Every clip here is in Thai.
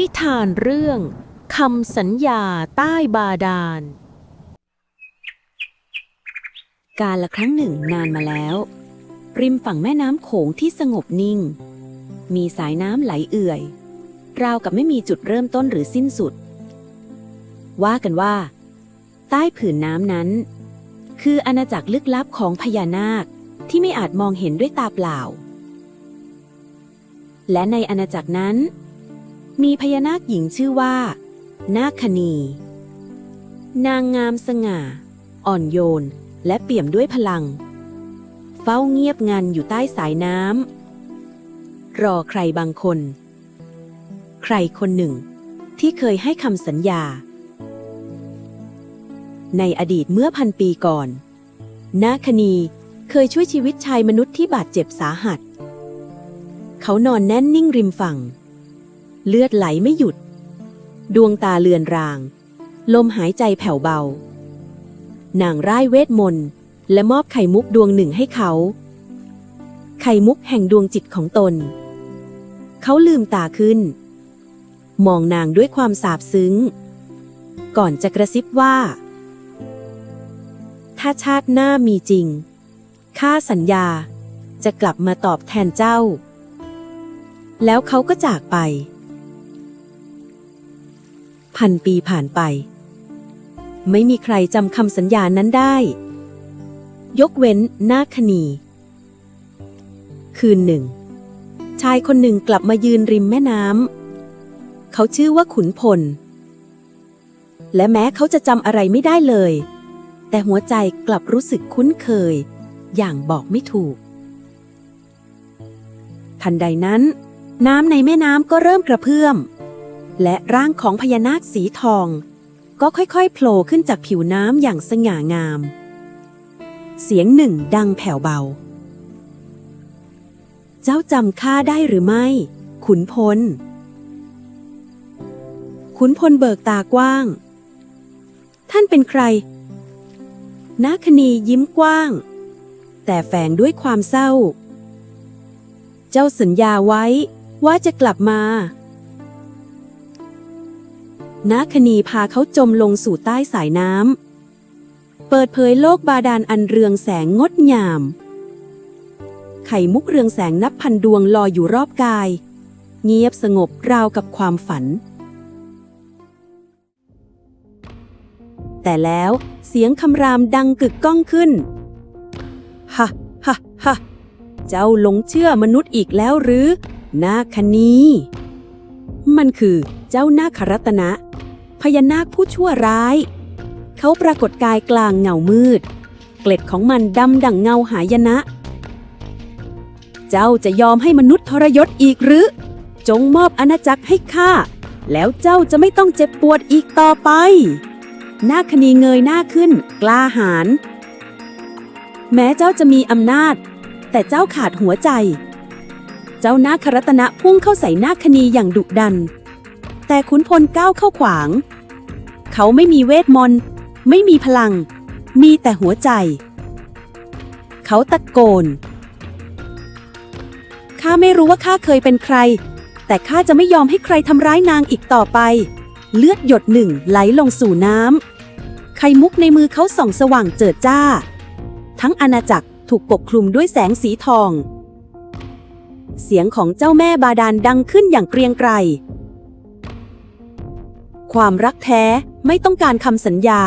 นิทานเรื่องคำสัญญาใต้บาดาล กาลละครั้งหนึ่งนานมาแล้ว ริมฝั่งแม่น้ำโขงที่สงบนิ่ง มีสายน้ำไหลเอื่อย ราวกับไม่มีจุดเริ่มต้นหรือสิ้นสุด ว่ากันว่า ใต้ผืนน้ำนั้น คืออาณาจักรลึกลับของพญานาคที่ไม่อาจมองเห็นด้วยตาเปล่า และในอาณาจักรนั้น มีพญานาคหญิงชื่อว่า นาคณี นางงามสง่า อ่อนโยน และเปี่ยมด้วยพลัง เฝ้าเงียบงันอยู่ใต้สายน้ำรอใครบางคน ใครคนหนึ่ง ที่เคยให้คำสัญญา ในอดีตเมื่อพันปีก่อน นาคณีเคยช่วยชีวิตชายมนุษย์ที่บาดเจ็บสาหัส เขานอนแน่นนิ่งริมฝั่ง เลือดไหลไม่หยุด ดวงตาเลือนราง ลมหายใจแผ่วเบา นางร่ายเวทมนต์ และมอบไข่มุกดวงหนึ่งให้เขา ไข่มุกแห่งดวงจิตของตน เขาลืมตาขึ้น มองนางด้วยความสาบซึ้ง ก่อนจะกระซิบว่า ถ้าชาติหน้ามีจริง ข้าสัญญาจะกลับมาตอบแทนเจ้า แล้วเขาก็จากไป พันปีผ่านไป ไม่มีใครจำคำสัญญานั้นได้ ยกเว้นนาคณี คืนหนึ่ง ชายคนหนึ่งกลับมายืนริมแม่น้ำเขาชื่อว่าขุนพล และแม้เขาจะจำอะไรไม่ได้เลย แต่หัวใจกลับรู้สึกคุ้นเคย อย่างบอกไม่ถูก ทันใดนั้นน้ำในแม่น้ำก็เริ่มกระเพื่อม และร่างของพญานาคสีทอง ก็ค่อยๆโผล่ขึ้นจากผิวน้ำอย่างสง่างาม เสียงหนึ่งดังแผ่วเบา เจ้าจำข้าได้หรือไม่ ขุนพล ขุนพลเบิกตากว้าง ท่านเป็นใคร นาคณียิ้มกว้าง แต่แฝงด้วยความเศร้า เจ้าสัญญาไว้ว่าจะกลับมา นาคณีพาเขาจมลงสู่ใต้สายน้ำ เปิดเผยโลกบาดาลอันเรืองแสงงดงาม ไข่มุกเรืองแสงนับพันดวงลอยอยู่รอบกาย เงียบสงบราวกับความฝัน แต่แล้วเสียงคำรามดังกึกก้องขึ้นฮะฮะฮะเจ้าหลงเชื่อมนุษย์อีกแล้วหรือ นาคณีมันคือเจ้านาครัตนะ พญานาคผู้ชั่วร้าย เขาปรากฏกายกลางเงามืด เกล็ดของมันดำดั่งเงาหายนะ เจ้าจะยอมให้มนุษย์ทรยศอีกหรือ จงมอบอาณาจักรให้ข้า แล้วเจ้าจะไม่ต้องเจ็บปวดอีกต่อไป นาคณีเงยหน้าขึ้น กล้าหาญแม้เจ้าจะมีอำนาจ แต่เจ้าขาดหัวใจ เจ้านาครัตนะพุ่งเข้าใส่นาคณีอย่างดุดัน แต่ขุนพลก้าวเข้าขวาง เขาไม่มีเวทมนต์ ไม่มีพลัง มีแต่หัวใจ เขาตะโกน ข้าไม่รู้ว่าข้าเคยเป็นใคร แต่ข้าจะไม่ยอมให้ใครทำร้ายนางอีกต่อไป เลือดหยดหนึ่งไหลลงสู่น้ำ ไข่มุกในมือเขาส่องสว่างเจิดจ้า ทั้งอาณาจักรถูกปกคลุมด้วยแสงสีทอง เสียงของเจ้าแม่บาดาลดังขึ้นอย่างเกรียงไกร ความรักแท้ไม่ต้องการคำสัญญา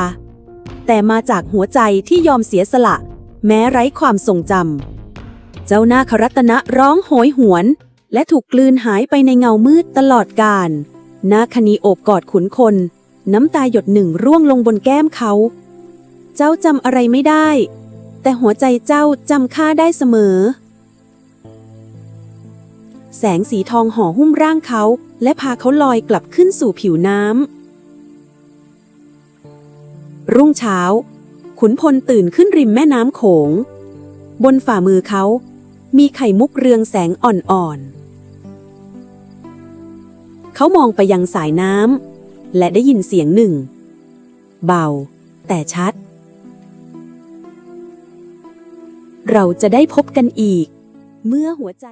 แต่มาจากหัวใจที่ยอมเสียสละ แม้ไร้ความทรงจำ เจ้านาครัตนะร้องโหยหวน และถูกกลืนหายไปในเงามืดตลอดกาลนาคณีโอบกอดขุนคน น้ำตาหยดหนึ่งร่วงลงบนแก้มเขา เจ้าจำอะไรไม่ได้ แต่หัวใจเจ้าจำข้าได้เสมอ แสงสีทองห่อหุ้มร่างเขา และพาเขาลอยกลับขึ้นสู่ผิวน้ำ รุ่งเช้า ขุนพลตื่นขึ้นริมแม่น้ำโขง บนฝ่ามือเขา มีไข่มุกเรืองแสงอ่อนๆ เขามองไปยังสายน้ำและได้ยินเสียงหนึ่ง เบา แต่ชัด เราจะได้พบกันอีก เมื่อหัวใจ